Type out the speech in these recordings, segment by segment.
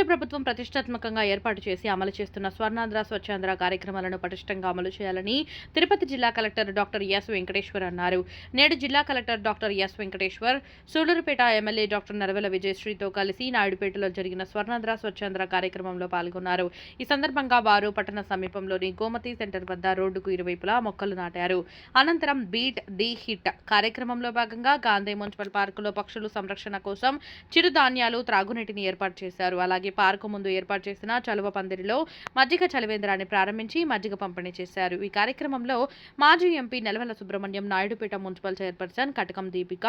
రాష్ట్ర ప్రభుత్వం ప్రతిష్టాత్మకంగా ఏర్పాటు చేసి అమలు చేస్తున్న స్వర్ణాంధ్ర స్వచ్ఛాంధ్ర కార్యక్రమాలను పటిష్టంగా అమలు చేయాలని తిరుపతి జిల్లా కలెక్టర్ డాక్టర్ ఎస్ వెంకటేశ్వర్ అన్నారు. నేడు జిల్లా collector doctor S Venkateshwar Sullurpeta MLA doctor Naravela విజయశ్రీతో కలిసి నాయుడుపేటలో జరిగిన స్వర్ణాంధ్ర స్వచ్ఛాంధ్ర కార్యక్రమంలో పాల్గొన్నారు. ఈ సందర్భంగా వారు పట్టణ సమీపంలోని గోమతి సెంటర్ వద్ద రోడ్డుకు ఇరువైపులా మొక్కలు నాటారు. అనంతరం బీట్ ది హిట్ కార్యక్రమంలో భాగంగా గాంధీ మున్సిపల్ పార్కులో పక్షుల సంరక్షణ కోసం చిరుధాన్యాలు త్రాగునీటిని ఏర్పాటు చేశారు. అలాగే పార్కు ముందు ఏర్పాటు చేసిన చలువ పందిరిలో మజ్జిగ చలివేంద్రాన్ని ప్రారంభించి మజ్జిగ పంపిణీ చేశారు. ఈ కార్యక్రమంలో మాజీ MP Nelavela Subrahmanyam Naidupeta municipal chairperson Katakam Deepika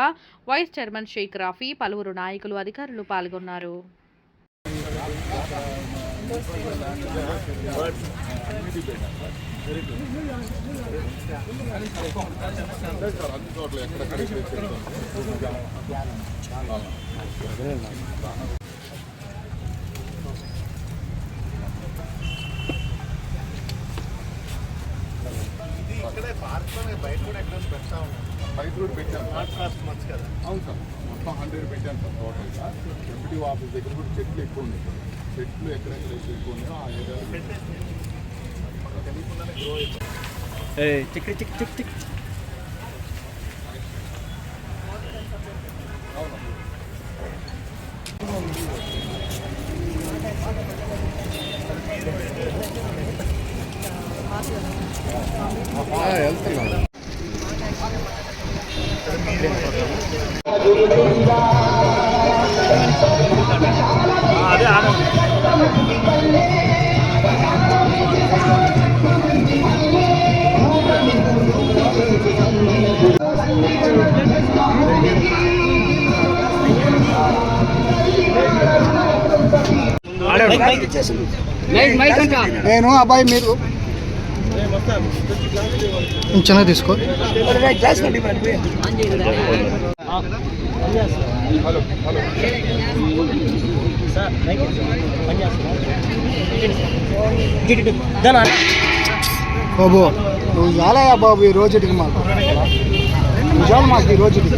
vice chairman Sheikh Rafi పలువురు నాయకులు అధికారులు పాల్గొన్నారు. ఎక్కడ చోట్ల ఎక్కడెక్కడ ఇక్కడే పార్క్లోనే బయట కూడా ఎక్కడ పెడతా ఉన్నాం బయట కూడా పెట్టాం నాట్ కాస్ట్ మంచి కదా. అవును సార్. మొత్తం హండ్రెడ్ పెట్టాను సార్ టోటల్గా ఎంపీటీ ఆఫీస్ దగ్గర కూడా చెట్లు ఎక్కువ ఉన్నాయి సార్. చెట్లు ఎక్కడెక్కడ ఎక్కువ ఉన్నాయో ఆ ఏరియాలో తెలియకుండానే గ్రో అవుతుంది చిక్ చిక్ చిక్ చిక్ వెళ్తున్నాం అదే ఆనందం నేను అబ్బాయి మీరు. చిన్న తీసుకో. బాబు నువ్వు చాలయా బాబు ఈ రోజుటికి మాకు నువ్వు చాలు మాకు ఈ రోజుటికి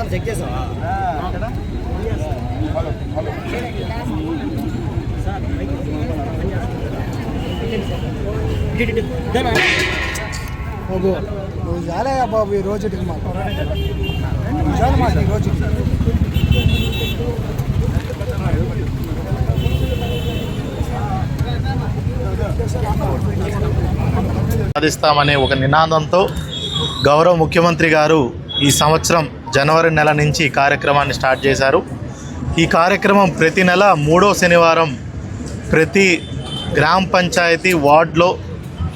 మళ్ళీ చెక్ చేసావా? బాబు నువ్వు చాలయ్యా బాబు ఈ మాకు. చాలు మాకు ఈ రోజుకి సాధిస్తామనే ఒక నినాదంతో గౌరవ ముఖ్యమంత్రి గారు ఈ సంవత్సరం జనవరి నెల నుంచి ఈ కార్యక్రమాన్ని స్టార్ట్ చేశారు. ఈ కార్యక్రమం ప్రతి నెల మూడో శనివారం ప్రతి గ్రామ పంచాయతీ వార్డులో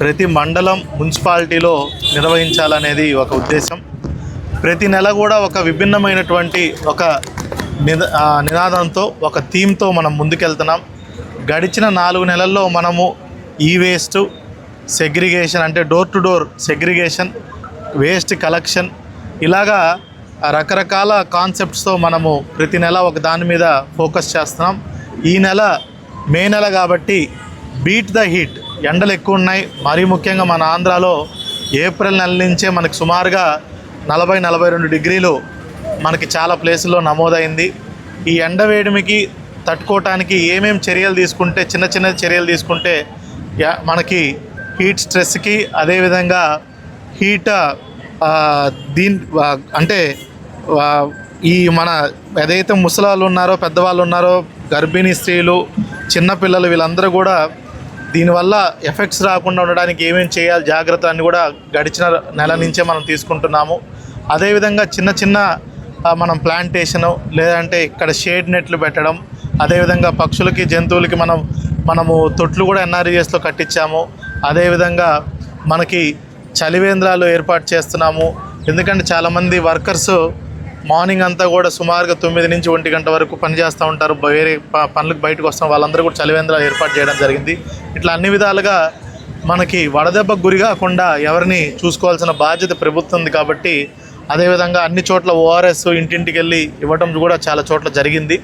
ప్రతి మండలం మున్సిపాలిటీలో నిర్వహించాలనేది ఒక ఉద్దేశం. ప్రతి నెల కూడా ఒక విభిన్నమైనటువంటి ఒక నిదా నినాదంతో ఒక థీమ్తో మనం ముందుకెళ్తున్నాం. గడిచిన నాలుగు నెలల్లో మనము ఈ వేస్ట్ సెగ్రిగేషన్ అంటే door to door segregation waste collection ఇలాగా రకరకాల కాన్సెప్ట్స్తో మనము ప్రతి నెల ఒక దాని మీద ఫోకస్ చేస్తున్నాం. ఈ నెల మే నెల కాబట్టి బీట్ ద హీట్. ఎండలు ఎక్కువ ఉన్నాయి. మరీ ముఖ్యంగా మన ఆంధ్రాలో ఏప్రిల్ నెల నుంచే మనకు సుమారుగా నలభై నలభై రెండు డిగ్రీలు మనకి చాలా ప్లేసుల్లో నమోదైంది. ఈ ఎండ వేడిమికి తట్టుకోవటానికి ఏమేమి చర్యలు తీసుకుంటే చిన్న చిన్న చర్యలు తీసుకుంటే మనకి హీట్ స్ట్రెస్కి అదేవిధంగా హీట్ దీని అంటే ఈ మన ఏదైతే ముసలాళ్ళు ఉన్నారో పెద్దవాళ్ళు ఉన్నారో గర్భిణీ స్త్రీలు చిన్నపిల్లలు వీళ్ళందరూ కూడా దీనివల్ల ఎఫెక్ట్స్ రాకుండా ఉండడానికి ఏమేమి చేయాలి జాగ్రత్త అని కూడా గడిచిన నెల నుంచే మనం తీసుకుంటున్నాము. అదేవిధంగా చిన్న చిన్న మనం ప్లాంటేషను లేదంటే ఇక్కడ షేడ్ నెట్లు పెట్టడం అదేవిధంగా పక్షులకి జంతువులకి మనం మనము తొట్లు కూడా ఎన్ఆర్ఈఎస్లో కట్టించాము. అదేవిధంగా మనకి చలివేంద్రాలు ఏర్పాటు చేస్తున్నాము. ఎందుకంటే చాలామంది వర్కర్స్ మార్నింగ్ అంతా కూడా సుమారుగా తొమ్మిది నుంచి ఒంటి గంట వరకు పని చేస్తూ ఉంటారు. వేరే ప- పనులకు బయటకు వస్తాం. వాళ్ళందరూ కూడా చలివేంద్రాలు ఏర్పాటు చేయడం జరిగింది. ఇట్లా అన్ని విధాలుగా మనకి వడదెబ్బకు గురి కాకుండా ఎవరిని చూసుకోవాల్సిన బాధ్యత ప్రభుత్వం ఉంది కాబట్టి అదేవిధంగా అన్ని చోట్ల ఓఆర్ఎస్ ఇంటింటికి వెళ్ళి ఇవ్వడం కూడా చాలా చోట్ల జరిగింది.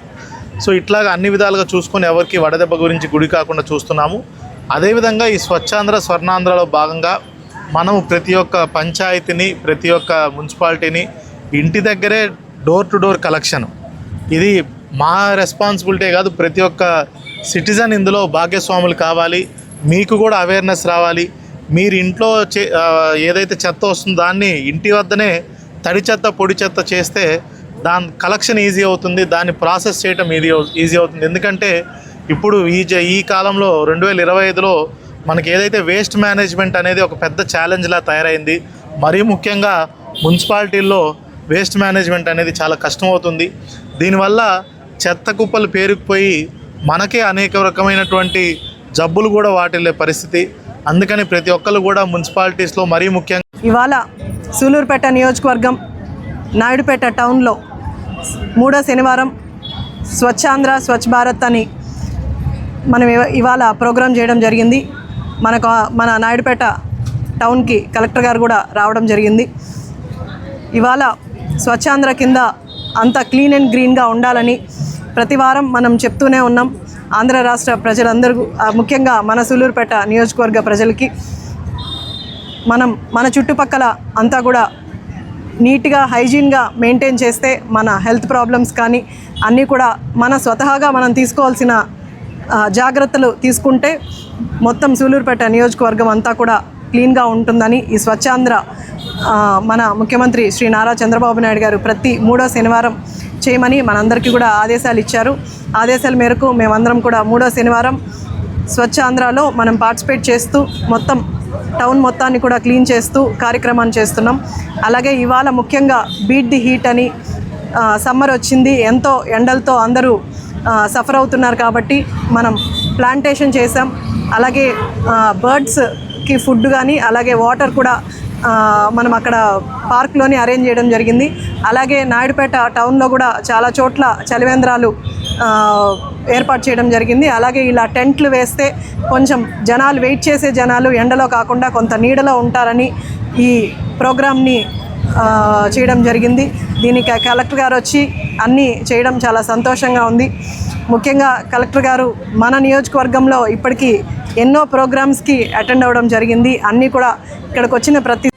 సో ఇట్లాగా అన్ని విధాలుగా చూసుకొని ఎవరికి వడదెబ్బ గురించి గుడి కాకుండా చూస్తున్నాము. అదేవిధంగా ఈ స్వచ్ఛాంధ్ర స్వర్ణాంధ్రలో భాగంగా మనము ప్రతి ఒక్క పంచాయతీని ప్రతి ఒక్క మున్సిపాలిటీని ఇంటి దగ్గరే డోర్ టు డోర్ కలెక్షన్ ఇది మా రెస్పాన్సిబిలిటీ కాదు ప్రతి ఒక్క సిటిజన్ ఇందులో భాగ్యస్వాములు కావాలి. మీకు కూడా అవేర్నెస్ రావాలి. మీరు ఇంట్లో చే ఏదైతే చెత్త వస్తుందో దాన్ని ఇంటి వద్దనే తడి చెత్త పొడి చెత్త చేస్తే దాని కలెక్షన్ ఈజీ అవుతుంది. దాన్ని ప్రాసెస్ చేయటం ఈజీ ఈజీ అవుతుంది. ఎందుకంటే ఇప్పుడు ఈ జ- ఈ కాలంలో రెండు వేల ఇరవై ఐదులో మనకి ఏదైతే వేస్ట్ మేనేజ్మెంట్ అనేది ఒక పెద్ద ఛాలెంజ్లా తయారైంది. మరీ ముఖ్యంగా మున్సిపాలిటీల్లో వేస్ట్ మేనేజ్మెంట్ అనేది చాలా కష్టమవుతుంది. దీనివల్ల చెత్త కుప్పలు పేరుకుపోయి మనకే అనేక రకమైనటువంటి జబ్బులు కూడా వాటిల్లే పరిస్థితి. అందుకని ప్రతి ఒక్కరు కూడా మున్సిపాలిటీస్లో మరీ ముఖ్యంగా ఇవాళ సూలూరుపేట నియోజకవర్గం నాయుడుపేట టౌన్లో మూడో శనివారం స్వచ్ఛాంధ్ర స్వచ్ఛ భారత్ అని మనం ఇవాళ ప్రోగ్రాం చేయడం జరిగింది. మనకు మన నాయుడుపేట టౌన్కి కలెక్టర్ గారు కూడా రావడం జరిగింది. ఇవాళ స్వచ్ఛాంధ్ర కింద అంత క్లీన్ అండ్ గ్రీన్గా ఉండాలని ప్రతి వారం మనం చెప్తూనే ఉన్నాం. ఆంధ్ర రాష్ట్ర ప్రజలందరూ ముఖ్యంగా మన సూలూరుపేట నియోజకవర్గ ప్రజలకి మనం మన చుట్టుపక్కల అంతా కూడా నీట్గా హైజీన్గా మెయింటైన్ చేస్తే మన హెల్త్ ప్రాబ్లమ్స్ కానీ అన్నీ కూడా మన స్వతహాగా మనం తీసుకోవాల్సిన జాగ్రత్తలు తీసుకుంటే మొత్తం సూలూరుపేట నియోజకవర్గం అంతా కూడా క్లీన్గా ఉంటుందని ఈ స్వచ్ఛాంధ్ర మన ముఖ్యమంత్రి శ్రీ నారా చంద్రబాబు నాయుడు గారు ప్రతి మూడో శనివారం చేయమని మనందరికీ కూడా ఆదేశాలు ఇచ్చారు. ఆదేశాల మేరకు మేమందరం కూడా మూడో శనివారం స్వచ్ఛ ఆంధ్రాలో మనం పార్టిసిపేట్ చేస్తూ మొత్తం టౌన్ మొత్తాన్ని కూడా క్లీన్ చేస్తూ కార్యక్రమాన్ని చేస్తున్నాం. అలాగే ఇవాళ ముఖ్యంగా బీట్ ది హీట్ అని సమ్మర్ వచ్చింది. ఎంతో ఎండలతో అందరూ సఫర్ అవుతున్నారు కాబట్టి మనం ప్లాంటేషన్ చేసాం అలాగే బర్డ్స్కి ఫుడ్ కానీ అలాగే వాటర్ కూడా మనం అక్కడ పార్క్లోని అరేంజ్ చేయడం జరిగింది. అలాగే నాయుడుపేట టౌన్లో కూడా చాలా చోట్ల చలివేంద్రాలు ఏర్పాటు చేయడం జరిగింది. అలాగే ఇలా టెంట్లు వేస్తే కొంచెం జనాలు వెయిట్ చేసే జనాలు ఎండలో కాకుండా కొంత నీడలో ఉంటారని ఈ ప్రోగ్రామ్ని చేయడం జరిగింది. దీనికి కలెక్టర్ గారు వచ్చి అన్నీ చేయడం చాలా సంతోషంగా ఉంది. ముఖ్యంగా కలెక్టర్ గారు మన నియోజకవర్గంలో ఇప్పటికీ ఎన్నో ప్రోగ్రామ్స్కి అటెండ్ అవ్వడం జరిగింది. అన్నీ కూడా ఇక్కడికి వచ్చిన ప్రతి